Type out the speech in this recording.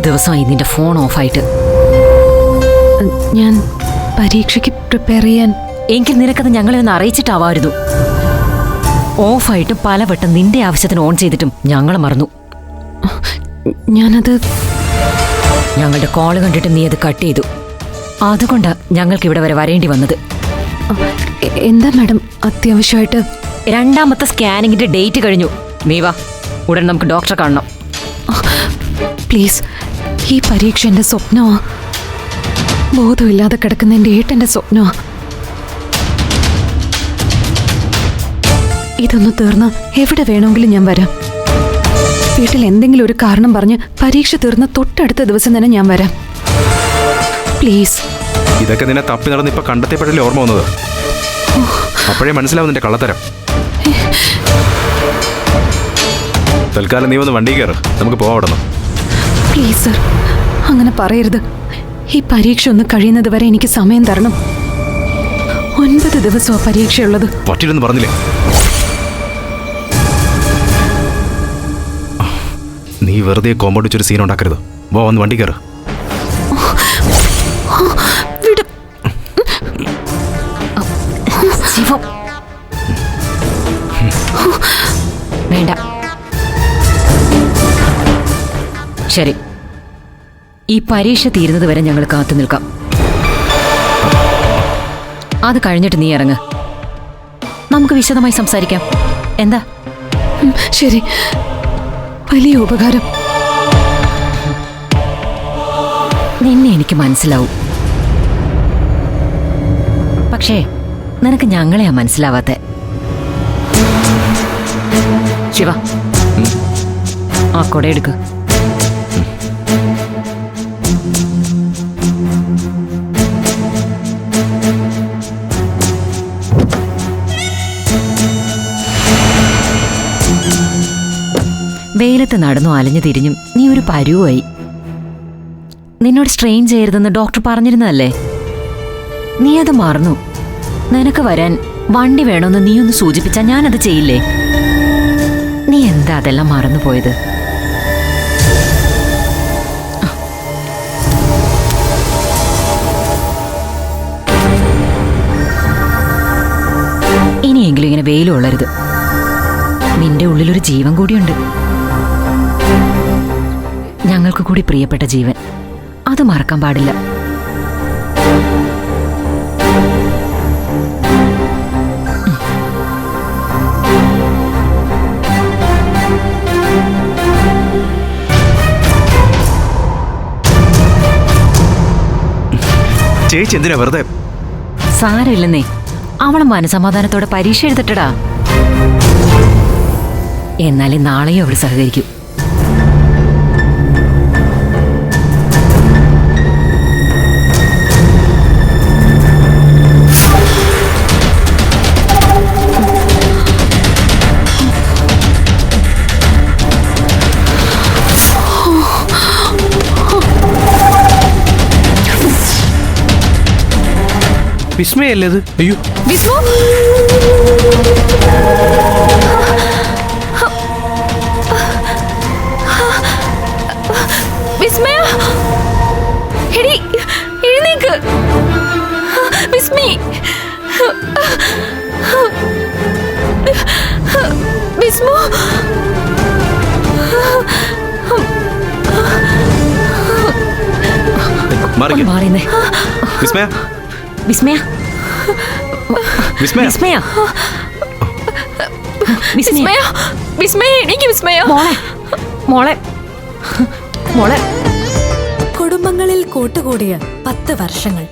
ദിവസമായി നിന്റെ ഫോൺ ഓഫായിട്ട് ഞാൻ പരീക്ഷയ്ക്ക് പ്രിപ്പയർ ചെയ്യാൻ എങ്കിൽ നിനക്കത് ഞങ്ങളെ ഒന്ന് അറിയിച്ചിട്ടാവായിരുന്നു ഓഫായിട്ട് പലവട്ടം നിന്റെ ആവശ്യത്തിന് ഓൺ ചെയ്തിട്ടും ഞങ്ങൾ മറന്നു. ഞാനത് ഞങ്ങളുടെ കോൾ കണ്ടിട്ട് നീ അത് കട്ട് ചെയ്തു. അതുകൊണ്ടാ ഞങ്ങൾക്ക് ഇവിടെ വരെ വരേണ്ടി വന്നത്. എന്താ മാഡം? അത്യാവശ്യമായിട്ട് രണ്ടാമത്തെ സ്കാനിങ്ങിന്റെ ഡേറ്റ് കഴിഞ്ഞു. നീ വാ ഉടൻ നമുക്ക് ഡോക്ടറെ കാണണം. പ്ലീസ് ഈ പരീക്ഷ എന്റെ സ്വപ്നമാ. ബോധമില്ലാതെ കിടക്കുന്ന എന്റെ ഏട്ടന്റെ സ്വപ്നമാ. ഇതൊന്ന് തീർന്ന് എവിടെ വേണമെങ്കിലും ഞാൻ വരാം. വീട്ടിൽ എന്തെങ്കിലും ഒരു കാരണം പറഞ്ഞ് പരീക്ഷ തീർന്ന് തൊട്ടടുത്ത ദിവസം തന്നെ ഞാൻ വരാം. പ്ലീസ്. ഇതൊക്കെ നിന്നെ തപ്പി നടന്ന് ഇപ്പൊ കണ്ടെത്തിയപ്പോഴല്ലേ ഓർമ്മ വന്നത്? അപ്പോഴേ മനസ്സിലാവും നിന്റെ കള്ളത്തരം. തൽക്കാലം നീ ഒന്ന് വണ്ടി കയറ്. നമുക്ക് പോവാം അവിടെ നിന്ന് പ്ലീസ് സർ അങ്ങനെ പറയരുത്. ഈ പരീക്ഷ ഒന്ന് കഴിയുന്നത് വരെ എനിക്ക് സമയം തരണം. ഒൻപത് ദിവസമാണ് പരീക്ഷയുള്ളത്. പറ്റില്ലെന്ന് പറഞ്ഞില്ലേ? നീ വെറുതെ കോമ്പൗണ്ട് വെച്ചൊരു സീൻ ഉണ്ടാക്കരുത്. വാ വന്ന് വണ്ടി കയറ്. വേണ്ട. ശരി. ഈ പരീക്ഷ തീരുന്നത് വരെ ഞങ്ങൾ കാത്തു നിൽക്കാം. അത് കഴിഞ്ഞിട്ട് നീ ഇറങ്ങ്. നമുക്ക് വിശദമായി സംസാരിക്കാം. എന്താ? ശരി. വലിയ ഉപകാരം. നിന്നെ എനിക്ക് മനസ്സിലാവും. പക്ഷേ നിനക്ക് ഞങ്ങളെയാ മനസ്സിലാവാത്തെ. ശിവ ആ കൊടയെടുക്ക് വെയിലത്ത് നടന്നു അലഞ്ഞു തിരിഞ്ഞും നീ ഒരു പരുവായി. നിന്നോട് സ്ട്രെയിൻ ചെയ്യരുതെന്ന് ഡോക്ടർ പറഞ്ഞിരുന്നതല്ലേ? നീ അത് മറന്നു. നിനക്ക് വരാൻ വണ്ടി വേണമെന്ന് ഒന്ന് സൂചിപ്പിച്ചാൽ ഞാനത് ചെയ്യില്ലേ? നീ എന്താ അതെല്ലാം മറന്നുപോയത്? ഇനിയെങ്കിലും ഇങ്ങനെ വെയിൽ കൊള്ളരുത് നിന്റെ ഉള്ളിലൊരു ജീവൻ കൂടിയുണ്ട്. ഞങ്ങൾക്ക് കൂടി പ്രിയപ്പെട്ട ജീവൻ. അത് മറക്കാൻ പാടില്ല. ചേച്ചി എന്തിനാ വെറുതെ? സാരമില്ലെന്നേ. അവളെ മനസമാധാനത്തോടെ പരീക്ഷ എഴുതട്ടടാ. എന്നാലേ നാളെയും അവൾ സഹകരിക്കൂ. വിസ്മയല്ലേ അത്? അയ്യോ. വിസ്മു? വിസ്മയ? എടി എഴുന്നേക്ക്. വിസ്മി. വിസ്മു? മാറിക്ക്. മാറിന്നേ വിസ്മയ വിസ്മയ? വിസ്മയ. വിസ്മയ? വിസ്മയ. വിസ്മയ. വിസ്മയ. എനിക്ക് വിസ്മയ. മോളെ. മോളെ. മോളെ. കുടുംബങ്ങളിൽ കൂട്ടുകൂടിയ പത്ത് വർഷങ്ങൾ.